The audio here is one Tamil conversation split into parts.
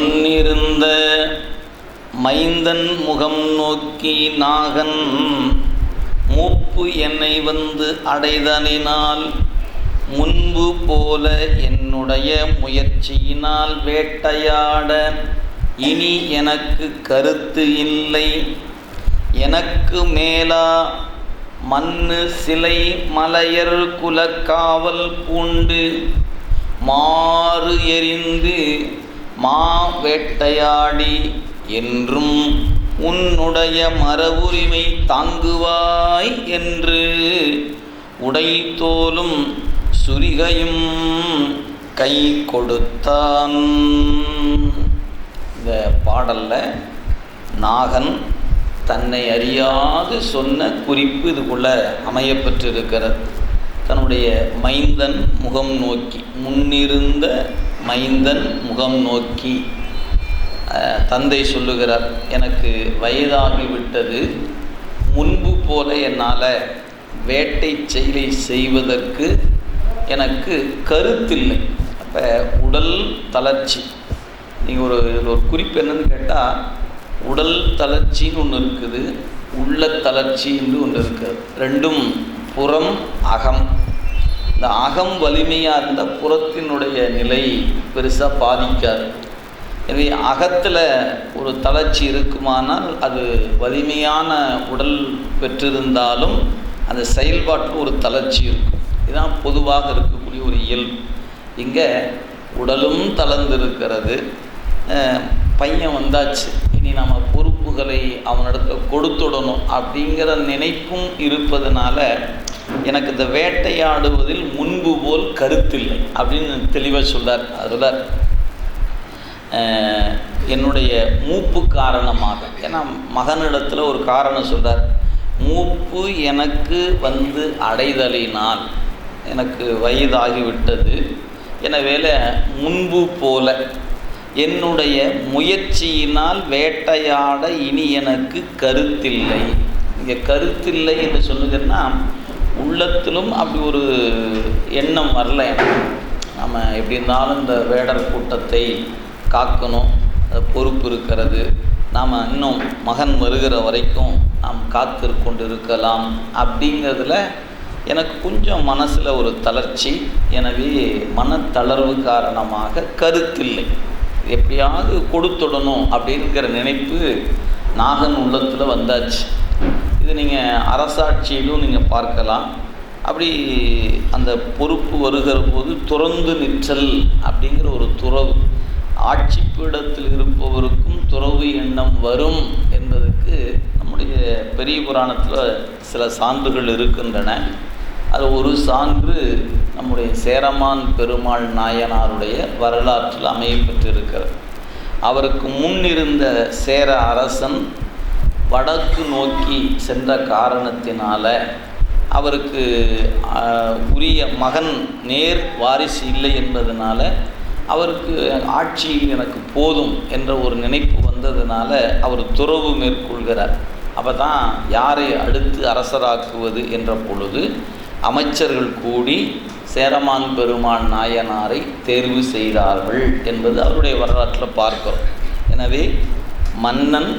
முன்னிருந்த மைந்தன் முகம் நோக்கி நாகன் மூப்பு என்னை வந்து அடைதனினால் முன்பு போல என்னுடைய முயற்சியினால் வேட்டையாட இனி எனக்கு கருத்து இல்லை. எனக்கு மேலா மண்ணு சிலை மலையர் குலக்காவல் பூண்டு மாறு எரிந்து மா வேட்டையாடி என்றும் உன்னுடைய மரபுரிமை தாங்குவாய் என்று உடைத்தோலும் சுரிகையும் கை கொடுத்தான். இந்த பாடல்ல நாகன் தன்னை அறியாது சொன்ன குறிப்பு இதுக்குள்ள அமையப்பெற்றிருக்கிறது. தன்னுடைய மைந்தன் முகம் நோக்கி முன்னிருந்த மைந்தன் முகம் நோக்கி தந்தை சொல்லுகிறார் எனக்கு வயதாகிவிட்டது முன்பு போல என்னால் வேட்டை செயலை செய்வதற்கு எனக்கு கருத்தில்லை. அப்போ உடல் தளர்ச்சி. நீங்கள் ஒரு இதில் ஒரு குறிப்பு என்னன்னு கேட்டால் உடல் தளர்ச்சின்னு ஒன்று இருக்குது உள்ள தளர்ச்சின்னு ஒன்று இருக்குது ரெண்டும் புறம் அகம். இந்த அகம் வலிமையாக இருந்தால் புறத்தினுடைய நிலை பெருசாக பாதிக்காது. எனவே அகத்தில் ஒரு தளர்ச்சி இருக்குமானால் அது வலிமையான உடல் பெற்றிருந்தாலும் அந்த செயல்பாட்டில் ஒரு தளர்ச்சி இருக்கும். இதுதான் பொதுவாக இருக்கக்கூடிய ஒரு இயல்பு. இங்கே உடலும் தளர்ந்திருக்கிறது. பையன் வந்தாச்சு. இனி நம்ம பொறுப்புகளை அவனிடத்தில் கொடுத்துடணும் அப்படிங்கிற நினைப்பும் இருப்பதனால எனக்கு இந்த வேட்டையாடுவதில் முன்பு போல் கருத்தில்லை அப்படின்னு தெளிவாக சொல்கிறார் அதுல என்னுடைய மூப்பு காரணமாக. ஏன்னா மகனிடத்தில் ஒரு காரணம் சொல்கிறார் மூப்பு எனக்கு வந்து அடைதலினால் எனக்கு வயதாகிவிட்டது. எனவே முன்பு போல என்னுடைய முயற்சியினால் வேட்டையாட இனி எனக்கு கருத்தில்லை. இங்கே கருத்தில்லை என்று சொல்லுதுன்னா உள்ளத்திலும் அப்படி ஒரு எண்ணம் வரல எனக்கு. நம்ம எப்படி இருந்தாலும் இந்த வேடர் கூட்டத்தை காக்கணும் பொறுப்பு இருக்கிறது. நாம் இன்னும் மகன் வருகிற வரைக்கும் நாம் காத்து கொண்டு இருக்கலாம் அப்படிங்கிறதுல எனக்கு கொஞ்சம் மனசில் ஒரு தளர்ச்சி. எனவே மனத்தளர்வு காரணமாக கருத்தில்லை. எப்படியாவது கொடுத்துடணும் அப்படிங்கிற நினைப்பு நாகன் உள்ளத்தில் வந்தாச்சு. இது நீங்கள் அரசாட்சியிலும் நீங்கள் பார்க்கலாம். அப்படி அந்த பொறுப்பு வருகிற போது துறந்து நிற்றல் அப்படிங்கிற ஒரு துறவு ஆட்சி பீடத்தில் இருப்பவருக்கும் துறவு எண்ணம் வரும் என்பதற்கு நம்முடைய பெரிய புராணத்தில் சில சான்றுகள் இருக்கின்றன. அது ஒரு சான்று நம்முடைய சேரமான் பெருமாள் நாயனாருடைய வரலாற்றில் அமையப்பெற்றிருக்கிறது அவருக்கு முன் இருந்த சேர அரசன் வடக்கு நோக்கி சென்ற காரணத்தினால அவருக்கு உரிய மகன் நேர் வாரிசு இல்லை என்பதனால அவருக்கு ஆட்சி எனக்கு போதும் என்ற ஒரு நினைப்பு வந்ததுனால அவர் துறவு மேற்கொள்கிறார். அப்போ தான் யாரை அடுத்து அரசராக்குவது என்ற பொழுது அமைச்சர்கள் கூடி சேரமான் பெருமான் நாயனாரை தேர்வு செய்தார்கள் என்பது அவருடைய வரலாற்றில் பார்க்கிறோம். எனவே மன்னன்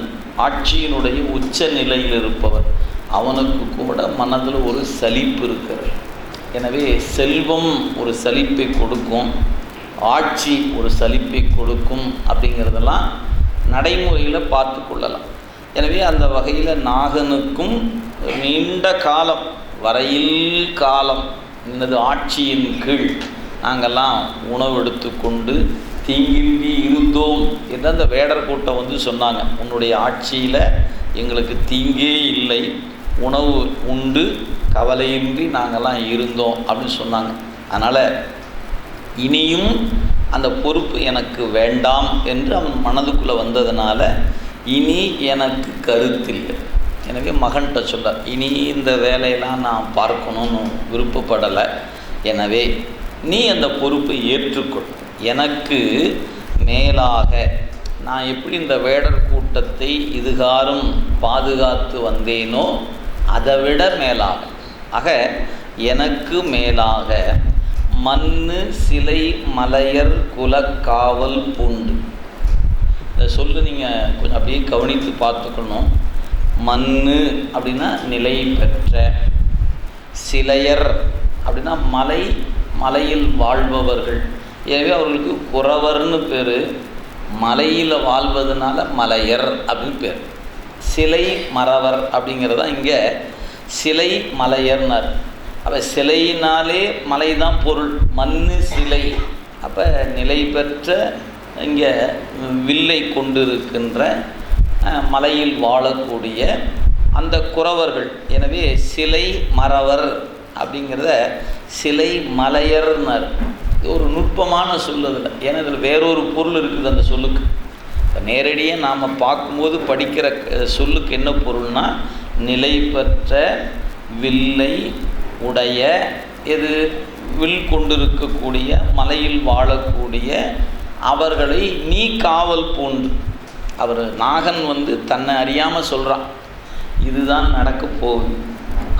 ஆட்சியினுடைய உச்ச நிலையில் இருப்பவர். அவனுக்கு கூட மனதில் ஒரு சலிப்பு இருக்கிறது. எனவே செல்வம் ஒரு சலிப்பை கொடுக்கும் ஆட்சி ஒரு சலிப்பை கொடுக்கும் அப்படிங்கிறதெல்லாம் நடைமுறையில் பார்த்து கொள்ளலாம். எனவே அந்த வகையில் நாகனுக்கும் நீண்ட காலம் வரையில் காலம் எனது ஆட்சியின் கீழ் நாங்கள்லாம் உணவு எடுத்துக்கொண்டு தீங்கின்றி இருந்தோம் என்று அந்த வேடர் கூட்டம் வந்து சொன்னாங்க. உன்னுடைய ஆட்சியில் எங்களுக்கு தீங்கே இல்லை உணவு உண்டு கவலையின்றி நாங்கள்லாம் இருந்தோம் அப்படின்னு சொன்னாங்க. அதனால் இனியும் அந்த பொறுப்பு எனக்கு வேண்டாம் என்று அவன் மனதுக்குள்ளே வந்ததுனால இனி எனக்கு கருத்தில்லை. எனவே மகன்கிட்ட சொல்ல இனி இந்த வேலையெல்லாம் நான் பார்க்கணும்னு விருப்பப்படலை. எனவே நீ அந்த பொறுப்பை ஏற்றுக்கொள். எனக்கு மேலாக. நான் எப்படி இந்த வேடர் கூட்டத்தை இதுகாரும் பாதுகாத்து வந்தேனோ அதை விட மேலாக. ஆக எனக்கு மேலாக மண்ணு சிலை மலையர் குலக்காவல் பூண்டு. அப்படியே கவனித்து பார்த்துக்கணும். மண்ணு அப்படின்னா நிலை பெற்ற சிலையர் அப்படின்னா மலை மலையில் வாழ்பவர்கள். எனவே அவர்களுக்கு குறவர்னு பேர். மலையில் வாழ்வதனால மலையர் அப்படின்னு பேர். சிலை மறவர் அப்படிங்கிறது தான் இங்கே சிலை மலையர்னார். அப்போ சிலையினாலே மலை தான் பொருள். மண் சிலை. அப்போ நிலை பெற்ற இங்கே வில்லை கொண்டிருக்கின்ற மலையில் வாழக்கூடிய அந்த குறவர்கள். எனவே சிலை மறவர் அப்படிங்கிறத சிலை மலையர்னார். ஒரு நுட்பமான சொல் அதில் ஏன்னா இதில் வேறொரு பொருள் இருக்குது அந்த சொல்லுக்கு. இப்போ நேரடியாக நாம் பார்க்கும்போது படிக்கிற சொல்லுக்கு என்ன பொருள்னா நிலை பெற்ற வில்லை உடைய எது வில் கொண்டிருக்கக்கூடிய மலையில் வாழக்கூடிய அவர்களை நீ காவல் போன்று. அவர் நாகன் வந்து தன்னை அறியாமல் சொல்கிறான் இதுதான் நடக்க போகுது.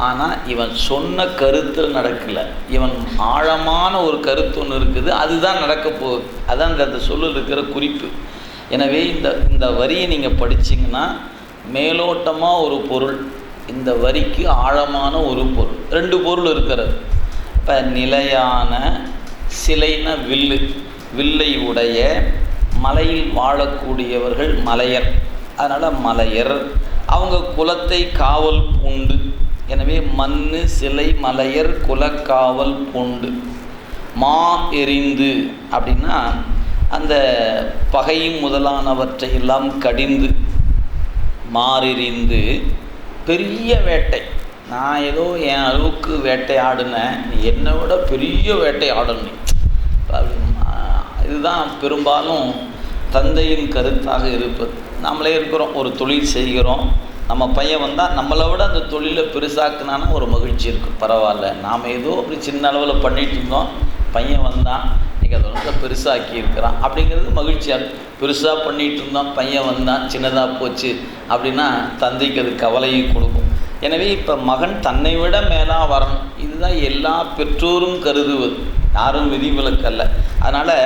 ஆனால் இவன் சொன்ன கருத்தில் நடக்கலை. இவன் ஆழமான ஒரு கருத்து ஒன்று இருக்குது அதுதான் நடக்க போகுது. அதான் இந்த- அந்த சொல்லில் இருக்கிற குறிப்பு. எனவே இந்த இந்த வரியை நீங்கள் படிச்சீங்கன்னா மேலோட்டமாக ஒரு பொருள் இந்த வரிக்கு ஆழமான ஒரு பொருள் ரெண்டு பொருள் இருக்கிறது. இப்போ நிலையான சிலைன வில்லு வில்லை உடைய மலையில் வாழக்கூடியவர்கள் மலையர். அதனால் மலையர். அவங்க குலத்தை காவல் பூண்டு எனவே மண்ணு சிலை மலையர் குலக்காவல் பூண்டு. மா எரிந்து அப்படின்னா அந்த பகை முதலானவற்றை எல்லாம் கடிந்து மாறிறிந்து பெரிய வேட்டை. நான் ஏதோ என் அளவுக்கு வேட்டை ஆடினேன். நீ என்னை விட பெரிய வேட்டை ஆடணும் இதுதான் பெரும்பாலும் தந்தையின் கருத்தாக இருப்பது. நம்மளே இருக்கிறோம் ஒரு தொழில் செய்கிறோம். நம்ம பையன் வந்தால் நம்மளை விட அந்த தொழிலை பெருசாக்குனானா ஒரு மகிழ்ச்சி இருக்கும். பரவாயில்ல. நாம் ஏதோ அப்படி சின்ன அளவில் பண்ணிகிட்டு இருந்தோம். பையன் வந்தான் இன்றைக்கி அதை ரொம்ப பெருசாக்கி இருக்கிறான். அப்படிங்கிறது மகிழ்ச்சியாக இருக்கும். பெருசாக பண்ணிகிட்டு இருந்தோம். பையன் வந்தான் சின்னதாக போச்சு அப்படின்னா தந்தைக்கு அது கவலையும் கொடுக்கும். எனவே இப்போ மகன் தன்னை விட மேலாக வரணும். இதுதான் எல்லா பெற்றோரும் கருதுவது. யாரும் விதிவிலக்கல்ல அதனால்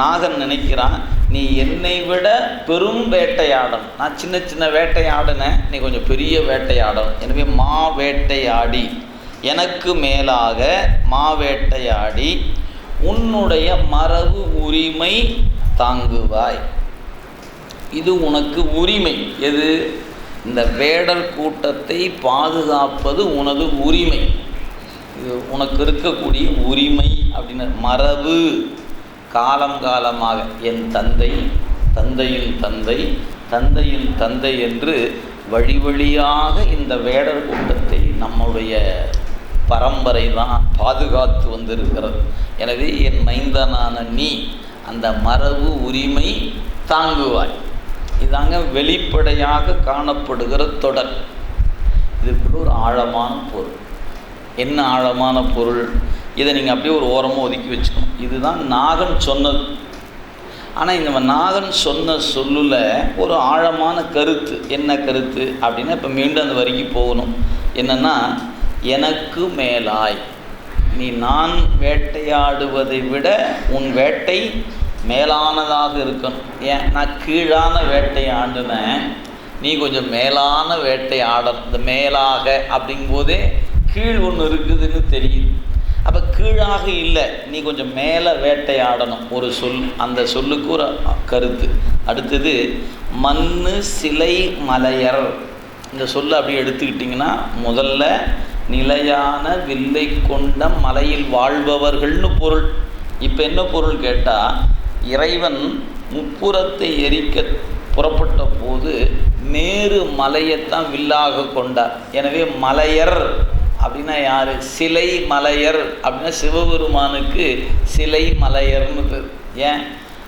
நாகன் நினைக்கிறான் நீ என்னை விட பெரும் வேட்டையாடும். நான் சின்ன சின்ன வேட்டையாடினேன் நீ கொஞ்சம் பெரிய வேட்டையாடும். எனவே மா வேட்டையாடி. எனக்கு மேலாக மா வேட்டையாடி. உன்னுடைய மரபு உரிமை தாங்குவாய். இது உனக்கு உரிமை. எது? இந்த வேடர் கூட்டத்தை பாதுகாப்பது உனது உரிமை. இது உனக்கு இருக்கக்கூடிய உரிமை அப்படின்னு மரபு. காலம் காலமாக என் தந்தை தந்தையின் தந்தை தந்தையின் தந்தை என்று வழி வழியாக இந்த வேடர் கூட்டத்தை நம்முடைய பரம்பரை தான் பாதுகாத்து வந்திருக்கிறது. எனவே என் மைந்தனான நீ அந்த மரபு உரிமை தாங்குவாய். இதாங்க வெளிப்படையாக காணப்படுகிற தொடர். இதுக்குள்ள ஒரு ஆழமான பொருள். என்ன ஆழமான பொருள்? இதை நீங்கள் அப்படியே ஒரு ஓரமாக ஒதுக்கி வச்சுக்கணும். இதுதான் நாகன் சொன்னது. ஆனால் இந்த நாகன் சொன்ன சொல்லில் ஒரு ஆழமான கருத்து. என்ன கருத்து? அப்படின்னா இப்போ மீண்டும் அந்த வரிக்கு போகணும். என்னன்னா எனக்கு மேலாய். நீ நான் வேட்டையாடுவதை விட உன் வேட்டை மேலானதாக இருக்கணும். ஏன்? நான் கீழான வேட்டையாண்டினேன் நீ கொஞ்சம் மேலான வேட்டை ஆடணும். இந்த மேலாக அப்படிங்கும்போதே கீழ் ஒன்று இருக்குதுன்னு தெரியுது. அப்போ கீழாக இல்லை. நீ கொஞ்சம் மேலே வேட்டையாடணும். ஒரு சொல் அந்த சொல்லுக்கு ஒரு கருத்து. அடுத்தது மண்ணு சிலை மலையர். இந்த சொல்லை அப்படியே எடுத்துக்கிட்டிங்கன்னா முதல்ல நிலையான வில்லை கொண்ட மலையில் வாழ்பவர்கள்னு பொருள். இப்போ என்ன பொருள் கேட்டால் இறைவன் முப்புறத்தை எரிக்க புறப்பட்ட போது நேரு மலையைத்தான் வில்லாக கொண்டார். எனவே மலையர். அப்படின்னா யார்? சிலை மலையர் அப்படின்னா சிவபெருமானுக்கு சிலை மலையர்னு பேர் ஏன்?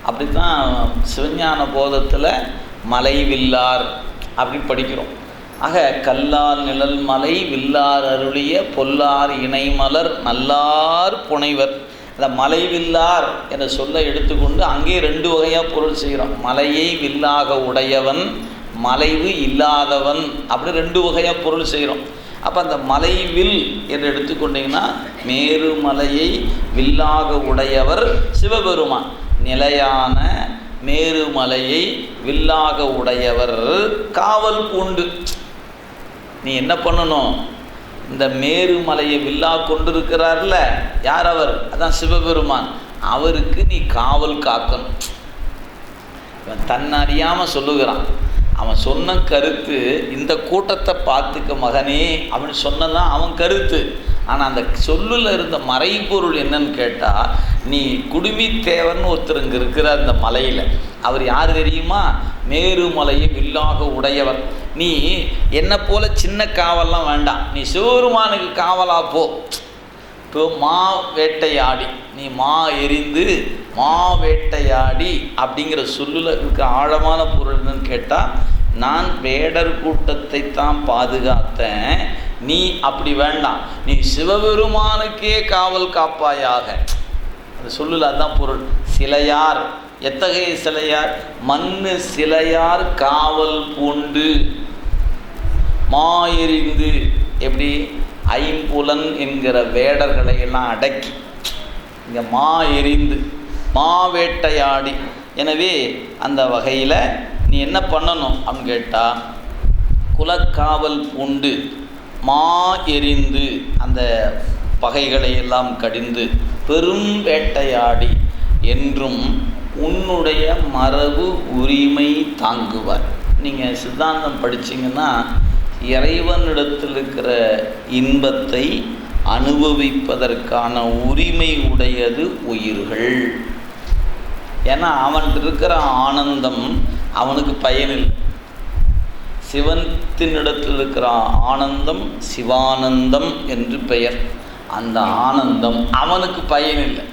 அப்படித்தான் சிவஞான போதத்தில் மலை வில்லார் அப்படி படிக்கிறோம். ஆக கல்லார் நிழல் மலை வில்லார் அருளிய பொல்லார் இணைமலர் நல்லார் புனைவர். இந்த மலை வில்லார் என்ற சொல்லை எடுத்துக்கொண்டு அங்கே ரெண்டு வகையாக பொருள் செய்கிறோம் மலையை வில்லாக உடையவன் மலைவு இல்லாதவன் அப்படி ரெண்டு வகையாக பொருள் செய்கிறோம் அப்போ அந்த மலை வில் என்று எடுத்துக்கொண்டீங்கன்னா மேருமலையை வில்லாக உடையவர் சிவபெருமான். நிலையான மேருமலையை வில்லாக உடையவர் காவல் பூண்டு. நீ என்ன பண்ணணும்? இந்த மேருமலையை வில்லா கொண்டிருக்கிறார்ல யார் அவர்? அதான் சிவபெருமான். அவருக்கு நீ காவல் காக்கணும். இவன் தன்னறியாமல் சொல்லுகிறான். அவன் சொன்ன கருத்து இந்த கூட்டத்தை பார்த்துக்க மகனே அவன் சொன்னதான் அவன் கருத்து. ஆனால் அந்த சொல்லில் இருந்த மறைபொருள் என்னன்னு கேட்டால் நீ குடுமி தேவன் ஒருத்தர் இங்கே இருக்கிறார் அந்த மலையில். அவர் யார் தெரியுமா? மேருமலையை வில்லாக உடையவர். நீ என்னை போல சின்ன காவல்லாம் வேண்டாம். நீ சிவருமானுக்கு காவலா போ. இப்போ மா வேட்டையாடி. நீ மா எரிந்து மா வேட்டையாடி அப்படிங்கிற சொல்லுல இருக்க. ஆழமான பொருள் என்னன்னு கேட்டால் நான் வேடர் கூட்டத்தை தான் பாதுகாத்தேன். நீ அப்படி வேண்டாம். நீ சிவபெருமானுக்கே காவல் காப்பாயாக. அந்த சொல்லுல அதுதான் பொருள். சிலையார். எத்தகைய சிலையார்? மண்ணு சிலையார் காவல் பூண்டு. மா எறிந்து எப்படி? ஐம்புலன் என்கிற வேடர்களை எல்லாம் அடக்கி. இங்கே மா எரிந்து. மா வேட்டையாடி எனவே அந்த வகையில் நீ என்ன பண்ணணும் அப்படின்னு கேட்டால் குலக்காவல் பூண்டு மா எரிந்து அந்த பகைகளை எல்லாம் கடிந்து பெரும் வேட்டையாடி என்றும் உன்னுடைய மரபு உரிமை தாங்குவார். நீங்கள் சித்தாந்தம் படிச்சீங்கன்னா இறைவனிடத்தில் இருக்கிற இன்பத்தை அனுபவிப்பதற்கான உரிமை உடையது உயிர்கள். ஏன்னா அவன் இருக்கிற ஆனந்தம் அவனுக்கு பயனில். சிவத்தினிடத்தில் இருக்கிற ஆனந்தம் சிவானந்தம் என்று பெயர். அந்த ஆனந்தம் அவனுக்கு பயனில்லை.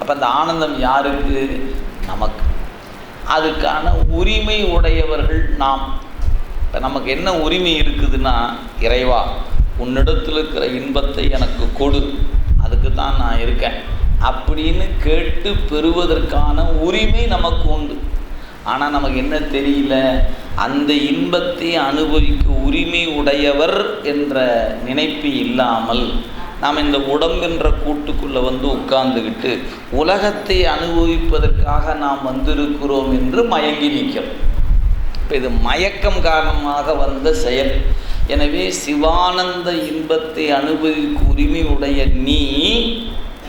அப்போ அந்த ஆனந்தம் யாருக்கு? நமக்கு. அதுக்கான உரிமை உடையவர்கள் நாம். இப்போ நமக்கு என்ன உரிமை இருக்குதுன்னா இறைவா உன்னிடத்தில் இருக்கிற இன்பத்தை எனக்கு கொடு. அதுக்கு தான் நான் இருக்கேன். அப்படின்னு கேட்டு பெறுவதற்கான உரிமை நமக்கு உண்டு. ஆனால் நமக்கு என்ன தெரியல? அந்த இன்பத்தை அனுபவிக்க உரிமை உடையவர் என்ற நினைப்பு இல்லாமல் நாம் இந்த உடம்பென்ற கூட்டுக்குள்ளே வந்து உட்கார்ந்துக்கிட்டு உலகத்தை அனுபவிப்பதற்காக நாம் வந்திருக்கிறோம் என்று மயங்கி நிற்கிறோம். இப்போ இது மயக்கம் காரணமாக வந்த செயல். எனவே சிவானந்த இன்பத்தை அனுபவிக்க உரிமை உடைய நீ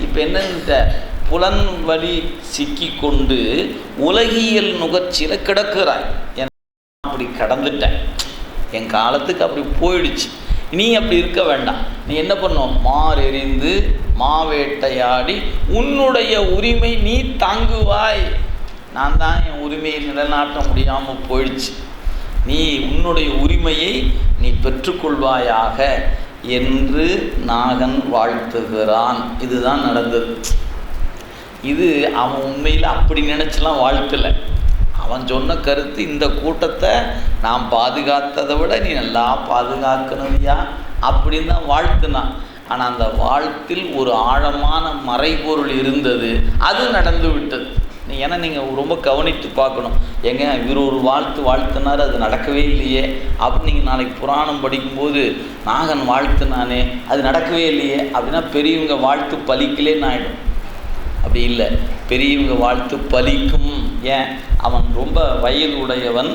இப்போ என்னங்கிட்ட புலன் வழி சிக்கி கொண்டு உலகியல் நுகர்ச்சியில் கிடக்கிறாய் என் அப்படி கடந்துட்டேன். என் காலத்துக்கு அப்படி போயிடுச்சு. நீ அப்படி இருக்க வேண்டாம். நீ என்ன பண்ணும்? மார் எறிந்து மாவேட்டையாடி உன்னுடைய உரிமை நீ தாங்குவாய். நான் தான் என் உரிமையை நிலைநாட்ட முடியாமல் போயிடுச்சு. நீ உன்னுடைய உரிமையை நீ பெற்றுக்கொள்வாயாக. என்று நாகன் வாழ்த்துகிறான். இதுதான் நடந்தது. இது அவன் உண்மையில் அப்படி நினச்சலாம் வாழ்த்தலை அவன் சொன்ன கருத்து இந்த கூட்டத்தை நான் பாதுகாத்ததை விட நீ நல்லா பாதுகாக்கணும்யா அப்படின்னு தான் வாழ்த்துனான். ஆனால் அந்த வாழ்த்தில் ஒரு ஆழமான மறைபொருள் இருந்தது. அது நடந்து விட்டது ஏன்னா நீங்கள் ரொம்ப கவனித்து பார்க்கணும். ஏங்க இவர் ஒரு வாழ்த்து வாழ்த்தினார் அது நடக்கவே இல்லையே. அப்படி நீங்கள் நாளைக்கு புராணம் படிக்கும்போது நாகன் வாழ்த்துனானே அது நடக்கவே இல்லையே. அப்படின்னா பெரியவங்க வாழ்த்து பலிக்கலேன்னு ஆகிடும் அப்படி இல்லை. பெரியவங்க வாழ்த்து பலிக்கும். ஏன்? அவன் ரொம்ப வயது உடையவன்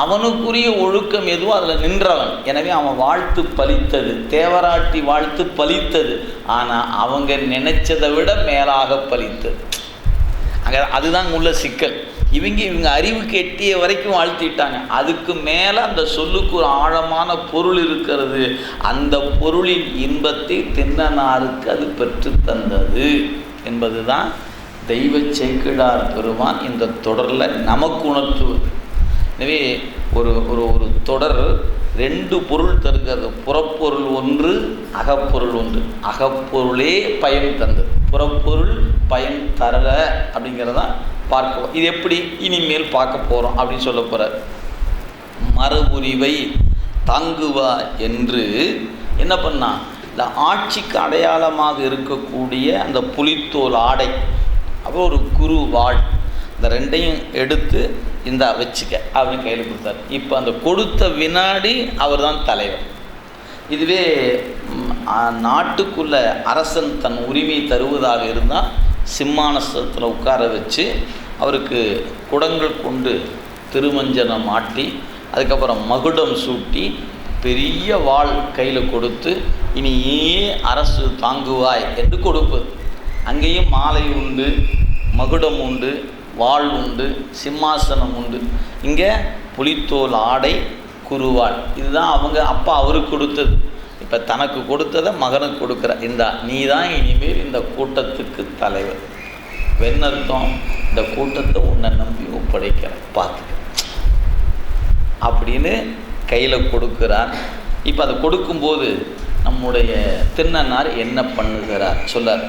அவனுக்குரிய ஒழுக்கம் எதுவோ அதில் நின்றவன். எனவே அவன் வாழ்த்து பலித்தது தேவராட்டி வாழ்த்து பலித்தது. ஆனால் அவங்க நினைச்சதை விட மேலாக பலித்தது. அங்கே அதுதான் உள்ள சிக்கல். இவங்க இவங்க அறிவு கெட்டிய வரைக்கும் வாழ்த்திட்டாங்க. அதுக்கு மேலே அந்த சொல்லுக்கு ஒரு ஆழமான பொருள் இருக்கிறது. அந்த பொருளின் இன்பத்தை தின்னனாருக்கு அது பெற்று தந்தது. என்பது தான் தெய்வ சேக்கிடார் பெருமான் இந்த தொடரில் நமக்கு உணர்த்துவது. எனவே ஒரு ஒரு ஒரு தொடர் ரெண்டு பொருள் தருகிறது. புறப்பொருள் ஒன்று அகப்பொருள் ஒன்று. அகப்பொருளே பயன் தந்தது. புறப்பொருள் பயன் தரல அப்படிங்கிறதான் பார்க்க இது எப்படி இனிமேல் பார்க்க போகிறோம் அப்படின்னு சொல்ல போகிறார் மறுபுரிவை தாங்குவா என்று என்ன பண்ணா இந்த ஆட்சிக்கு அடையாளமாக இருக்கக்கூடிய அந்த புலித்தோல் ஆடை அப்புறம் ஒரு குரு வாழ் இந்த ரெண்டையும் எடுத்து இந்த வச்சுக்க அப்படின்னு கையில் கொடுத்தாரு. இப்போ அந்த கொடுத்த வினாடி அவர் தான் தலைவர். இதுவே நாட்டுக்குள்ள அரசன் தன் உரிமையை தருவதாக இருந்தால் சிம்மானசத்தில் உட்கார வச்சு அவருக்கு குடங்கள் கொண்டு திருமஞ்சனம் ஆட்டி அதுக்கப்புறம் மகுடம் சூட்டி பெரிய வாள் கையில் கொடுத்து இனி அரசு தாங்குவாய் என்று கொடுப்பது அங்கேயும் மாலை உண்டு மகுடம் உண்டு வாள் உண்டு சிம்மாசனம் உண்டு. இங்கே புலித்தோல் ஆடை குருவாள். இதுதான் அவங்க அப்பா அவருக்கு கொடுத்தது. இப்போ தனக்கு கொடுத்ததை மகனுக்கு கொடுக்குற. இந்த நீ தான் இனிமேல் இந்த கூட்டத்துக்கு தலைவர். வெண்ணர்த்தம் இந்த கூட்டத்தை உன்னை நம்பி ஒப்படைக்கிற. பார்த்துக்க அப்படின்னு கையில் கொடுக்குறார். இப்போ அதை கொடுக்கும்போது நம்முடைய திருநன்னார் என்ன பண்ணுகிறார்? சொல்லார்